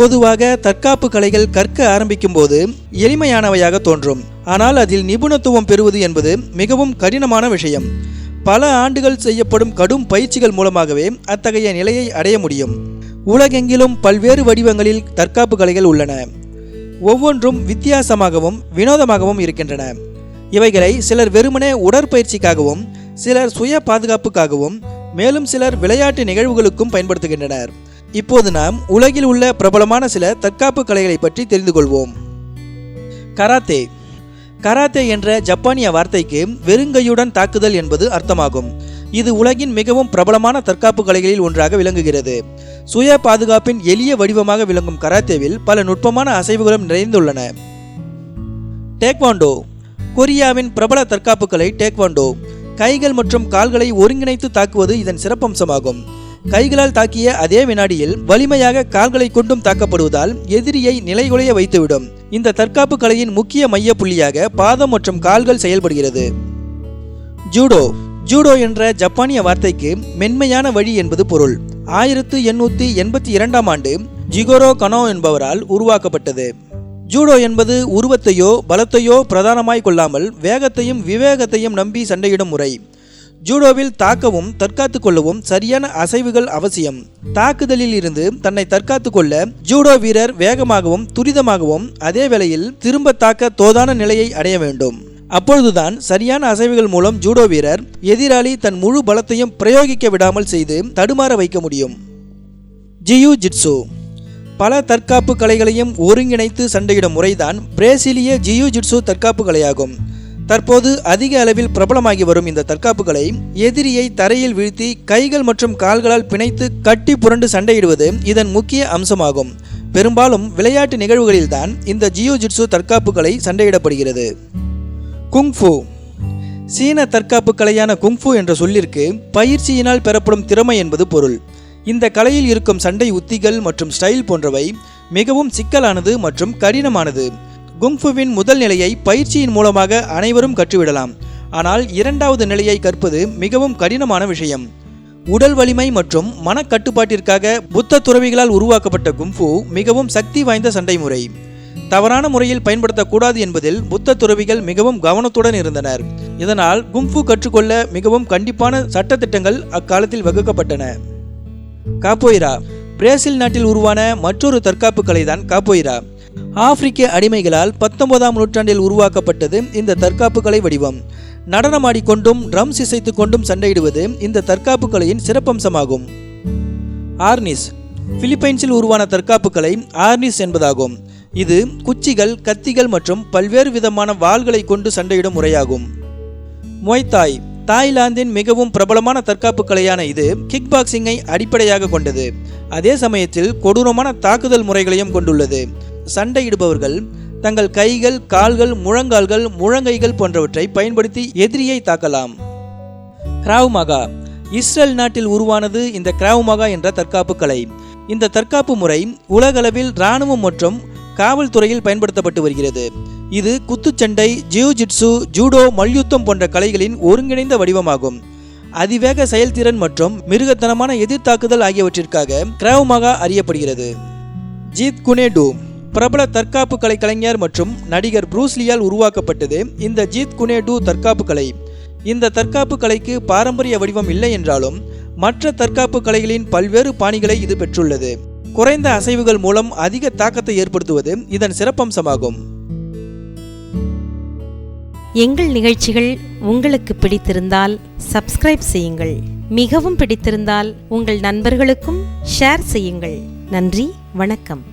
பொதுவாக தற்காப்பு கலைகள் கற்க ஆரம்பிக்கும் போது எளிமையானவையாக தோன்றும். ஆனால் அதில் நிபுணத்துவம் பெறுவது என்பது மிகவும் கடினமான விஷயம். பல ஆண்டுகள் செய்யப்படும் கடும் பயிற்சிகள் மூலமாகவே அத்தகைய நிலையை அடைய முடியும். உலகெங்கிலும் பல்வேறு வடிவங்களில் தற்காப்பு கலைகள் உள்ளன. ஒவ்வொன்றும் வித்தியாசமாகவும் வினோதமாகவும் இருக்கின்றன. இவைகளை சிலர் வெறுமனே உடற்பயிற்சிக்காகவும் சிலர் சுய பாதுகாப்புக்காகவும் மேலும் சிலர் விளையாட்டு நிகழ்வுகளுக்கும் பயன்படுத்துகின்றனர். இப்போது நாம் உலகில் உள்ள பிரபலமான சில தற்காப்பு கலைகளை பற்றி தெரிந்து கொள்வோம். கராத்தே. கராத்தே என்ற ஜப்பானிய வார்த்தைக்கு வெறுங்கையுடன் தாக்குதல் என்பது அர்த்தமாகும். இது உலகின் மிகவும் பிரபலமான தற்காப்பு கலைகளில் ஒன்றாக விளங்குகிறது. சுய பாதுகாப்பின் எளிய வடிவமாக விளங்கும் கராத்தேவில் பல நுட்பமான அசைவுகளும் நிறைந்துள்ளன. டேக்வாண்டோ. கொரியாவின் பிரபல தற்காப்பு கலை டேக்வாண்டோ. கைகள் மற்றும் கால்களை ஒருங்கிணைத்து தாக்குவது இதன் சிறப்பம்சமாகும். கைகளால் தாக்கிய அதே வினாடியில் வலிமையாக கால்களை கொண்டும் தாக்கப்படுவதால் எதிரியை நிலைகுலைய வைத்துவிடும். இந்த தற்காப்பு கலையின் முக்கிய மைய புள்ளியாக பாதம் மற்றும் கால்கள் செயல்படுகிறது. ஜூடோ. ஜூடோ என்ற ஜப்பானிய வார்த்தைக்கு மென்மையான வழி என்பது பொருள். ஆயிரத்து எண்ணூற்றி எண்பத்தி இரண்டாம் ஆண்டு ஜிகோரோ கனோ என்பவரால் உருவாக்கப்பட்டது. ஜூடோ என்பது உருவத்தையோ பலத்தையோ பிரதானமாய் கொள்ளாமல் வேகத்தையும் விவேகத்தையும் நம்பி சண்டையிடும் முறை. ஜூடோவில் தாக்கவும் தற்காத்து கொள்ளவும் சரியான அசைவுகள் அவசியம். தாக்குதலில் இருந்து தன்னை தற்காத்து கொள்ள ஜூடோ வீரர் வேகமாகவும் துரிதமாகவும் அதே வேளையில் திரும்ப தாக்க தோதான நிலையை அடைய வேண்டும். அப்பொழுதுதான் சரியான அசைவுகள் மூலம் ஜூடோ வீரர் எதிராளி தன் முழு பலத்தையும் பிரயோகிக்க விடாமல் செய்து தடுமாற வைக்க முடியும். Jiu jitsu. பல தற்காப்பு கலைகளையும் ஒருங்கிணைத்து சண்டையிடும் முறைதான் பிரேசிலிய ஜியு ஜிட்சு தற்காப்பு கலையாகும். தற்போது அதிக அளவில் பிரபலமாகி வரும் இந்த தற்காப்புகளை எதிரியை தரையில் வீழ்த்தி கைகள் மற்றும் கால்களால் பிணைத்து கட்டி புரண்டு சண்டையிடுவது இதன் முக்கிய அம்சமாகும். பெரும்பாலும் விளையாட்டு நிகழ்வுகளில்தான் இந்த ஜியோ ஜிட்சு தற்காப்புகளை சண்டையிடப்படுகிறது. குங்ஃபு சீன தற்காப்பு கலையான குங்ஃபு என்ற சொல்லிற்கு பயிற்சியினால் பெறப்படும் திறமை என்பது பொருள். இந்த கலையில் இருக்கும் சண்டை உத்திகள் மற்றும் ஸ்டைல் போன்றவை மிகவும் சிக்கலானது மற்றும் கடினமானது. குங்ஃபுவின் முதல் நிலையை பயிற்சியின் மூலமாக அனைவரும் கற்றுவிடலாம். ஆனால் இரண்டாவது நிலையை கற்பது மிகவும் கடினமான விஷயம். உடல் வலிமை மற்றும் மனக்கட்டுப்பாட்டிற்காக புத்த துறவிகளால் உருவாக்கப்பட்ட கும்ஃபு மிகவும் சக்தி வாய்ந்த சண்டை முறை தவறான முறையில் பயன்படுத்தக்கூடாது என்பதில் புத்த துறவிகள் மிகவும் கவனத்துடன் இருந்தனர். இதனால் கும்ஃபு கற்றுக்கொள்ள மிகவும் கண்டிப்பான சட்டத்திட்டங்கள் அக்காலத்தில் வகுக்கப்பட்டன. காப்போயிரா. பிரேசில் நாட்டில் உருவான மற்றொரு தற்காப்பு கலைதான் காப்போயிரா. ஆப்பிரிக்க அடிமைகளால் பத்தொன்பதாம் நூற்றாண்டில் உருவாக்கப்பட்டது இந்த தற்காப்பு கலை வடிவம் நடனமாடிக்கொண்டும் ட்ரம்ஸ் இசைத்து கொண்டும் சண்டையிடுவது இந்த தற்காப்பு கலையின் சிறப்பம்சமாகும். ஆர்னிஸ். பிலிப்பைன்ஸில் உருவான தற்காப்பு கலை ஆர்னிஸ் என்பதாகும். இது குச்சிகள் கத்திகள் மற்றும் பல்வேறு விதமான வாள்களை கொண்டு சண்டையிடும் முறையாகும். மொய்தாய். தாய்லாந்தின் மிகவும் பிரபலமான தற்காப்பு கலையான இது கிக் பாக்ஸிங்கை அடிப்படையாக கொண்டது. அதே சமயத்தில் கொடூரமான தாக்குதல் முறைகளையும் கொண்டுள்ளது. சண்டையிடுபவர்கள் தங்கள் கைகள் கால்கள் முழங்கால்கள் முழங்கைகள் போன்றவற்றை பயன்படுத்தி எதிரியை தாக்கலாம். கிராவ்மகா இஸ்ரேல் நாட்டில் உருவானது இந்த கிராவ்மகா என்ற தற்காப்பு கலை. இந்த தற்காப்பு முறை உலகளவில் இராணுவம் மற்றும் காவல்துறையில் பயன்படுத்தப்பட்டு வருகிறது. இது குத்துச்சண்டை ஜியூஜிட்சு ஜூடோ மல்யுத்தம் போன்ற கலைகளின் ஒருங்கிணைந்த வடிவமாகும். அதிவேக செயல்திறன் மற்றும் மிருகத்தனமான எதிர்த்தாக்குதல் ஆகியவற்றிற்காக கிராவ்மகா அறியப்படுகிறது. ஜீத் குனேடூ. பிரபல தற்காப்பு கலை கலைஞர் மற்றும் நடிகர் ப்ரூஸ்லியால் உருவாக்கப்பட்டது இந்த ஜீத் குனேடு தற்காப்பு கலை. இந்த தற்காப்பு கலைக்கு பாரம்பரிய வடிவம் இல்லை என்றாலும் மற்ற தற்காப்பு கலைகளின் பல்வேறு பாணிகளை இது பெற்றுள்ளது. குறைந்த அசைவுகள் மூலம் அதிக தாக்கத்தை ஏற்படுத்துவது இதன் சிறப்பம்சமாகும். எங்கள் நிகழ்ச்சிகள் உங்களுக்கு பிடித்திருந்தால் சப்ஸ்கிரைப் செய்யுங்கள். மிகவும் பிடித்திருந்தால் உங்கள் நண்பர்களுக்கும் ஷேர் செய்யுங்கள். நன்றி வணக்கம்.